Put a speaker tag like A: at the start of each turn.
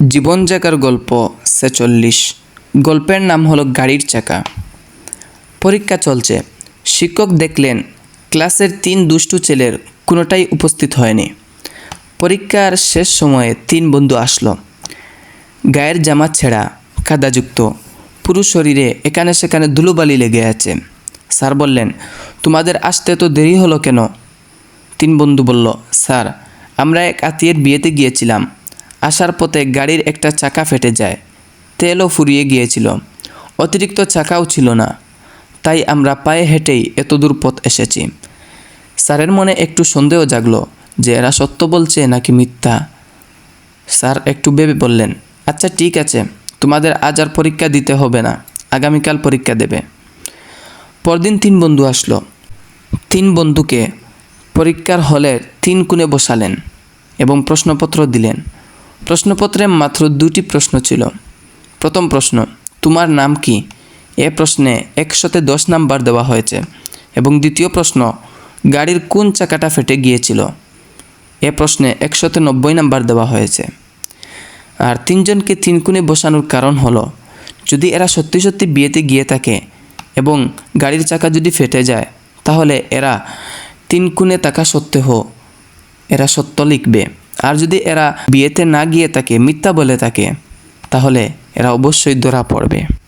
A: জীবন জাকার গল্প ছেচল্লিশ। গল্পের নাম হলো গাড়ির চাকা। পরীক্ষা চলছে। শিক্ষক দেখলেন, ক্লাসের তিন দুষ্টু ছেলের কোনোটাই উপস্থিত হয়নি। পরীক্ষার শেষ সময়ে তিন বন্ধু আসলো। গায়ের জামা ছেঁড়া কাদাযুক্ত পুরো শরীরে এখানে সেখানে ধুলোবালি লেগে আছে। স্যার বললেন, তোমাদের আসতে তো দেরি হলো কেন? তিন বন্ধু বলল, স্যার, আমরা এক আত্মীয়ের বিয়েতে গিয়েছিলাম। আসার পথে গাড়ির একটা চাকা ফেটে যায়। তেলও ফুরিয়ে গিয়েছিল। অতিরিক্ত চাকাও ছিল না। তাই আমরা পায়ে হেঁটেই এত দূর পথ এসেছি। স্যারের মনে একটু সন্দেহ জাগলো যে এরা সত্য বলছে নাকি মিথ্যা। স্যার একটু ভেবে বললেন আচ্ছা ঠিক আছে। তোমাদের আজ আর পরীক্ষা দিতে হবে না। আগামীকাল পরীক্ষা দেবে। পরদিন তিন বন্ধু আসলো। তিন বন্ধুকে পরীক্ষার হলের তিন কোণে বসালেন এবং প্রশ্নপত্র দিলেন। প্রশ্নপত্রে মাত্র দুটি প্রশ্ন ছিল। প্রথম প্রশ্ন, তোমার নাম কি? এ প্রশ্নে একশোতে দশ নাম্বার দেওয়া হয়েছে। এবং দ্বিতীয় প্রশ্ন, গাড়ির কোন চাকাটা ফেটে গিয়েছিল? এ প্রশ্নে একশোতে নব্বই নাম্বার দেওয়া হয়েছে। আর তিনজনকে তিন কোণে বসানোর কারণ হলো, যদি এরা সত্যি সত্যি বিয়েতে গিয়ে থাকে এবং গাড়ির চাকা যদি ফেটে যায়, তাহলে এরা তিন কোণে থাকা সত্ত্বেও এরা সত্য লিখবে। আর যদি এরা বিয়েতে না গিয়ে তাকে মিথ্যা বলে থাকে, তাহলে এরা অবশ্যই ধরা পড়বে।